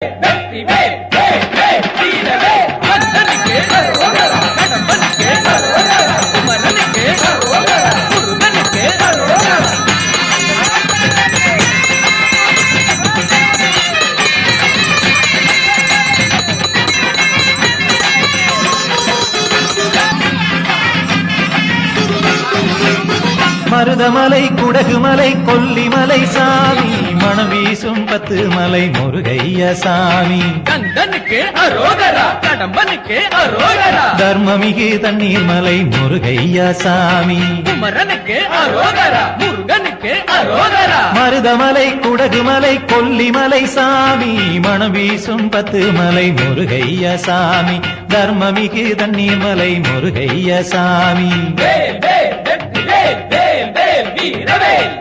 வெற்றி வேல் மருதமலை குடகுமலை கொல்லிமலை சாமி மணம் வீசும் பத்து மலை முருகைய சாமி. கந்தனுக்கு அரோகரா கடம்பனுக்கு அரோகரா. தர்மமிகு தண்ணீர் மலை முருகைய சாமி. குமரனுக்கு அரோகரா முருகனுக்கு அரோகரா. மருதமலை குடகுமலை கொல்லிமலை சாமி மணம் வீசும் பத்து மலை முருகைய சாமி. தர்மமிகு தண்ணீர் மலை முருகைய சாமி. வேல் வேல் வீர வேல்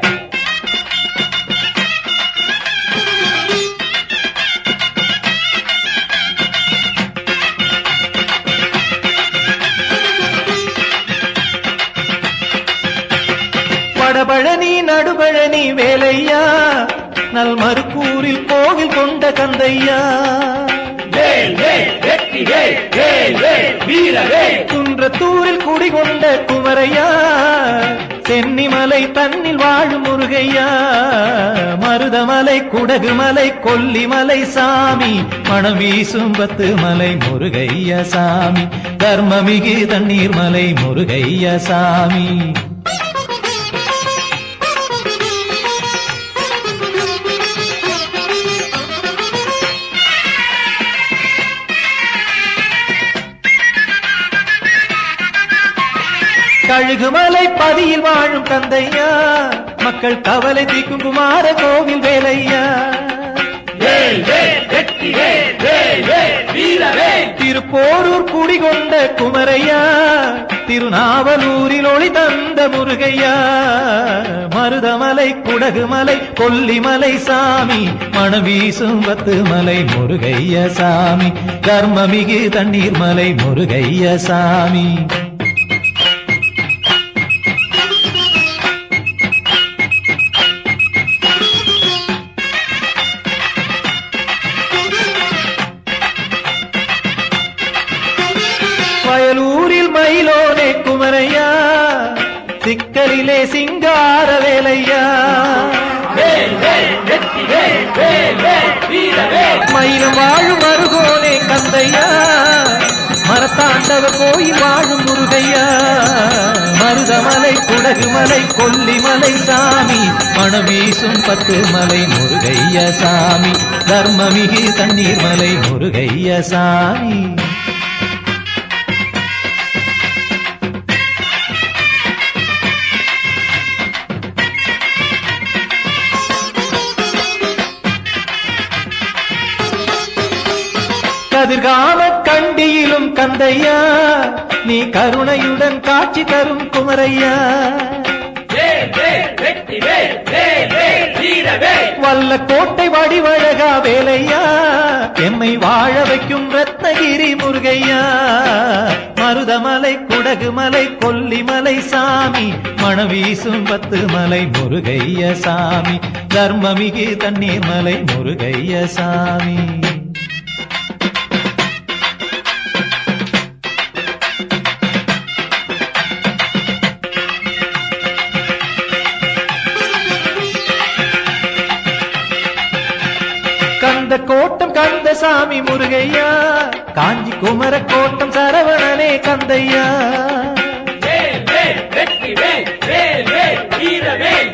வடபழனி நடுபழனி வேலையா? நல் மறுக்கூரில் கோவில் கொண்ட கந்தையா? குன்றத்தூரில் குடிகொண்ட குமரையா? தென்னிமலை தன்னில் வாழும் முருகையா மருதமலை குடகுமலை கொல்லிமலை சாமி மணம் வீசும் பத்து மலை முருகையா சாமி தர்மமிகு தண்ணீர் மலை முருகையா சாமி. கழுகுமலை பதியில் வாழும் கந்தையா மக்கள் கவலை தீக்கும் குமார கோவில் வேலையா? திருப்போரூர் குடிகொண்ட குமரையா? திருநாவலூரில் ஒளி தந்த முருகையா? மருதமலை குடகுமலை கொல்லிமலை சாமி. மணம் வீசும் பத்து மலை முருகைய சாமி. தர்மமிகு தண்ணீர் மலை முருகைய சாமி. சிங்கார வேலையா? வேல் மயிலம் வாழும் அருகோனே கந்தையா? மரத்தாண்டவ கோயில் வாழும் முருகையா? மருதமலை குடகுமலை கொல்லிமலை சாமி மணம் வீசும் பத்து மலை முருகைய சாமி தர்மமிகு தண்ணீர் மலை முருகைய சாமி. கதிர்காம கண்டியிலும் கந்தையா நீ கருணையுடன் காட்சி தரும் குமரையா. வல்ல கோட்டை வடிவழகா வேலையா எம்மை வாழ வைக்கும் ரத்னகிரி முருகையா. மருதமலை குடகுமலை கொல்லிமலை சாமி மணவீசும் பத்து மலை முருகைய சாமி தர்மமிகு தண்ணீர் மலை முருகைய சாமி. கோட்டம் சாமி முருகையா. காஞ்சி குமர கோட்டம் சரவணனே கந்தையா.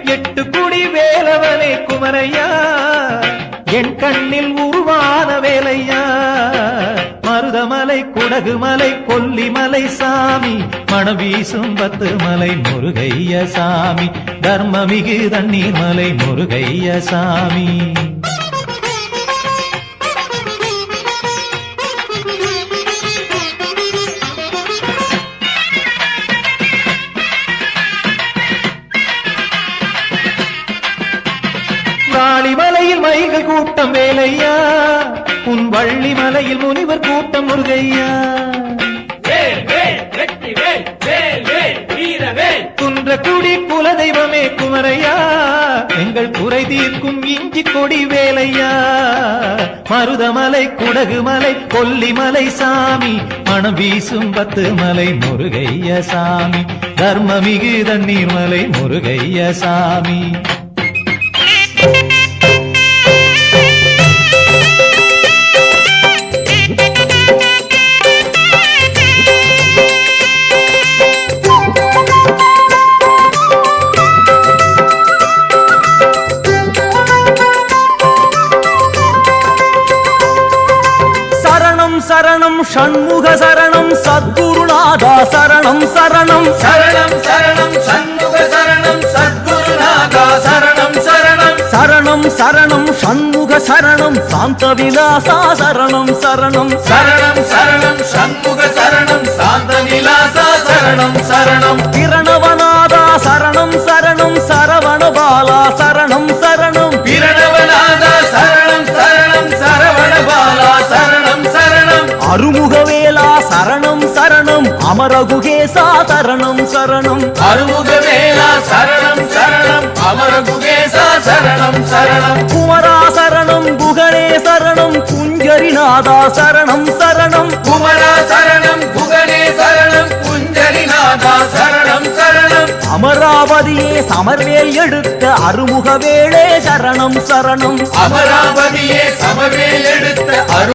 எட்டு குடி வேலவனே குமரையா. என் கண்ணில் உருவான வேலையா. மருதமலை குடகுமலை கொல்லிமலை சாமி. மணவீசும் பத்து மலை முருகைய சாமி. தர்மமிகு தண்ணீர் மலை முருகைய சாமி. வாளிமலையில் மயில்கள் கூட்டம் வேலையா? உன் வள்ளி மலையில் முனிவர் கூட்டம் முருகையா? குன்ற குன்றக்குடி குலதெய்வமே குமரையா? எங்கள் குறை தீர்க்கும் இஞ்சி கொடி வேலையா? மருதமலை குடகுமலை கொல்லிமலை சாமி. மணம் வீசும் பத்து மலை முருகைய சாமி. தர்மமிகு தண்ணீர் மலை முருகைய சாமி. சரணம் ஷண்முக சரணம் சத்குருநாதா சரணம் சரணம். சரணம் சரணம் சண்முக சரணம் சத்குருநாதா சரணம் சரணம். சரணம் சரணம் ஷண்முக சரணம் சாந்த விலாசா சரணம் சரணம். சரணம் சரணம் சண்முக சரணம் சாந்த நிலாசா சரணம் சரணம். பிரணவநாதா சரணம் சரணம் சரவணபாலா சரணம். அருமுகவேலா சரணம் சரணம். அமரகுகேசா சரணம் சரணம். அருமுகவேலா சரணம் சரணம். அமரகுகேசா சரணம் சரணம். குமரா சரணம் குகனே சரணம். குஞ்சரிநாதா சரணம் சரணம். குமரா சரணம் குகனே சரணம். குஞ்சரிநாதா சரணம் சரணம். அமராவதியே சமர்வேல் எடுத்த அருமுகவேளே சரணம் சரணம். அமராவதியே சமவேல் எடுத்த அரு